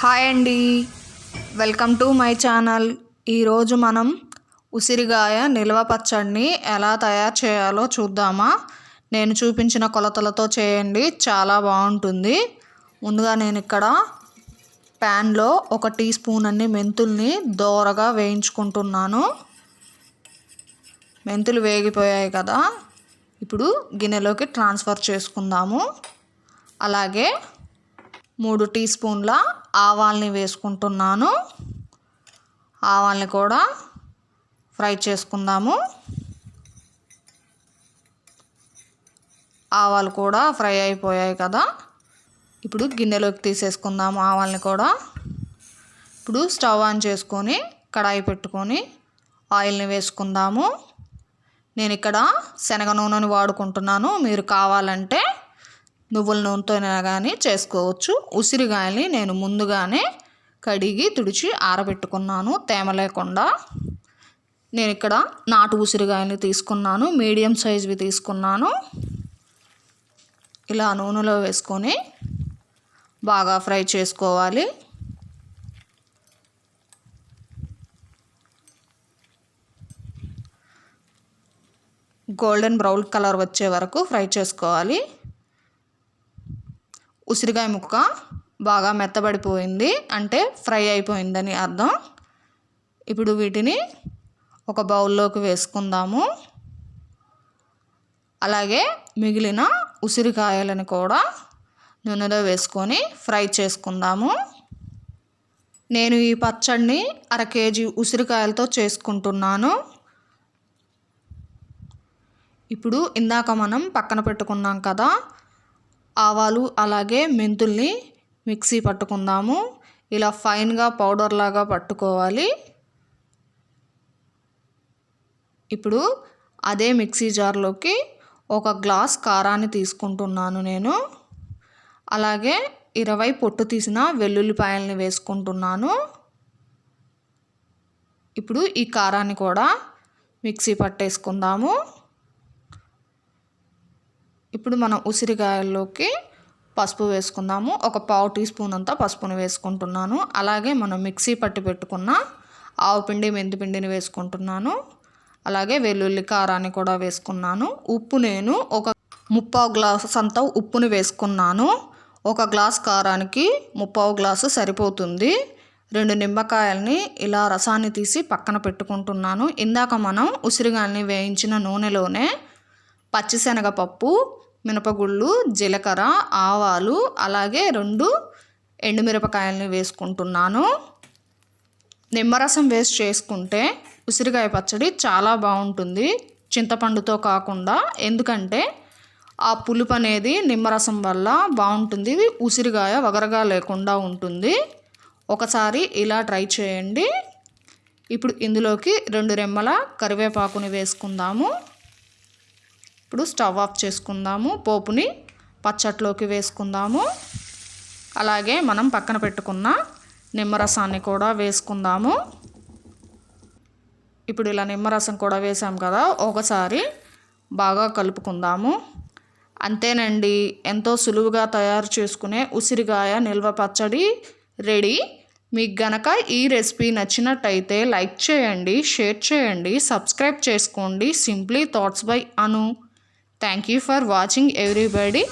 Hi అండి. Welcome to my channel. ఈరోజు మనం ఉసిరిగాయ నిల్వ పచ్చడిని ఎలా తయారు చేయాలో చూద్దామా? నేను చూపించిన కొలతలతో చేయండి చాలా బాగుంటుంది. ముందుగా నేను ఇక్కడ ప్యాన్లో ఒక టీ స్పూన్ అన్ని మెంతుల్ని దోరగా వేయించుకుంటున్నాను. మెంతులు వేగిపోయాయి కదా. ఇప్పుడు గిన్నెలోకి ట్రాన్స్ఫర్ చేసుకుందాము. అలాగే మూడు టీ స్పూన్ల ఆవాల్ని వేసుకుంటున్నాను. ఆవాల్ని కూడా ఫ్రై చేసుకుందాము. ఆవాలు కూడా ఫ్రై అయిపోయాయి కదా. ఇప్పుడు గిన్నెలోకి తీసేసుకుందాము ఆవాల్ని కూడా. ఇప్పుడు స్టవ్ ఆన్ చేసుకొని కడాయి పెట్టుకొని ఆయిల్ని వేసుకుందాము. నేను ఇక్కడ శనగ నూనెని వాడుకుంటున్నాను. మీరు కావాలంటే నువ్వుల నూనెతోనే కానీ చేసుకోవచ్చు. ఉసిరిగాయల్ని నేను ముందుగానే కడిగి తుడిచి ఆరబెట్టుకున్నాను. తేమ లేకుండా నేను ఇక్కడ నాటు ఉసిరిగాయల్ని తీసుకున్నాను. మీడియం సైజువి తీసుకున్నాను. ఇలా నూనెలో వేసుకొని బాగా ఫ్రై చేసుకోవాలి. గోల్డెన్ బ్రౌన్ కలర్ వచ్చే వరకు ఫ్రై చేసుకోవాలి. ఉసిరికాయ ముక్క బాగా మెత్తబడిపోయింది అంటే ఫ్రై అయిపోయిందని అర్థం. ఇప్పుడు వీటిని ఒక బౌల్లోకి వేసుకుందాము. అలాగే మిగిలిన ఉసిరికాయలను కూడా నూనెలో వేసుకొని ఫ్రై చేసుకుందాము. నేను ఈ పచ్చడిని అర కేజీ ఉసిరికాయలతో చేసుకుంటున్నాను. ఇప్పుడు ఇందాక మనం పక్కన పెట్టుకున్నాం కదా ఆవాలు అలాగే మెంతుల్ని మిక్సీ పట్టుకుందాము. ఇలా ఫైన్గా పౌడర్ లాగా పట్టుకోవాలి. ఇప్పుడు అదే మిక్సీ జార్లోకి ఒక గ్లాస్ కారాన్ని తీసుకుంటున్నాను నేను. అలాగే ఇరవై పొట్టు తీసిన వెల్లుల్లిపాయల్ని వేసుకుంటున్నాను. ఇప్పుడు ఈ కారాన్ని కూడా మిక్సీ పట్టేసుకుందాము. ఇప్పుడు మనం ఉసిరికాయల్లోకి పసుపు వేసుకుందాము. ఒక పావు టీ స్పూన్ అంతా పసుపుని వేసుకుంటున్నాను. అలాగే మనం మిక్సీ పట్టి పెట్టుకున్న ఆవు పిండి మెంతిపిండిని వేసుకుంటున్నాను. అలాగే వెల్లుల్లి కారాన్ని కూడా వేసుకున్నాను. ఉప్పు నేను ఒక ముప్పావు గ్లాస్ అంతా ఉప్పుని వేసుకున్నాను. ఒక గ్లాస్ కారానికి ముప్పావు గ్లాసు సరిపోతుంది. రెండు నిమ్మకాయల్ని ఇలా రసాన్ని తీసి పక్కన పెట్టుకుంటున్నాను. ఇందాక మనం ఉసిరిగాయల్ని వేయించిన నూనెలోనే పచ్చిశనగపప్పు మినపగుళ్ళు జీలకర్ర ఆవాలు అలాగే రెండు ఎండుమిరపకాయలని వేసుకుంటున్నాను. నిమ్మరసం వేస్ట్ చేసుకుంటే ఉసిరికాయ పచ్చడి చాలా బాగుంటుంది. చింతపండుతో కాకుండా. ఎందుకంటే ఆ పులుపు అనేది నిమ్మరసం వల్ల బాగుంటుంది. ఉసిరికాయ వగరగా లేకుండా ఉంటుంది. ఒకసారి ఇలా ట్రై చేయండి. ఇప్పుడు ఇందులోకి రెండు రెమ్మల కరివేపాకుని వేసుకుందాము. ఇప్పుడు స్టవ్ ఆఫ్ చేసుకుందాము. పోపుని పచ్చట్లోకి వేసుకుందాము. అలాగే మనం పక్కన పెట్టుకున్న నిమ్మరసాన్ని కూడా వేసుకుందాము. ఇప్పుడు ఇలా నిమ్మరసం కూడా వేసాం కదా ఒకసారి బాగా కలుపుకుందాము. అంతేనండి ఎంతో సులువుగా తయారు చేసుకునే ఉసిరికాయ నిల్వ పచ్చడి రెడీ. మీకు గనక ఈ రెసిపీ నచ్చినట్టయితే లైక్ చేయండి షేర్ చేయండి సబ్స్క్రైబ్ చేసుకోండి. Simply thoughts by Anu. Thank you for watching everybody.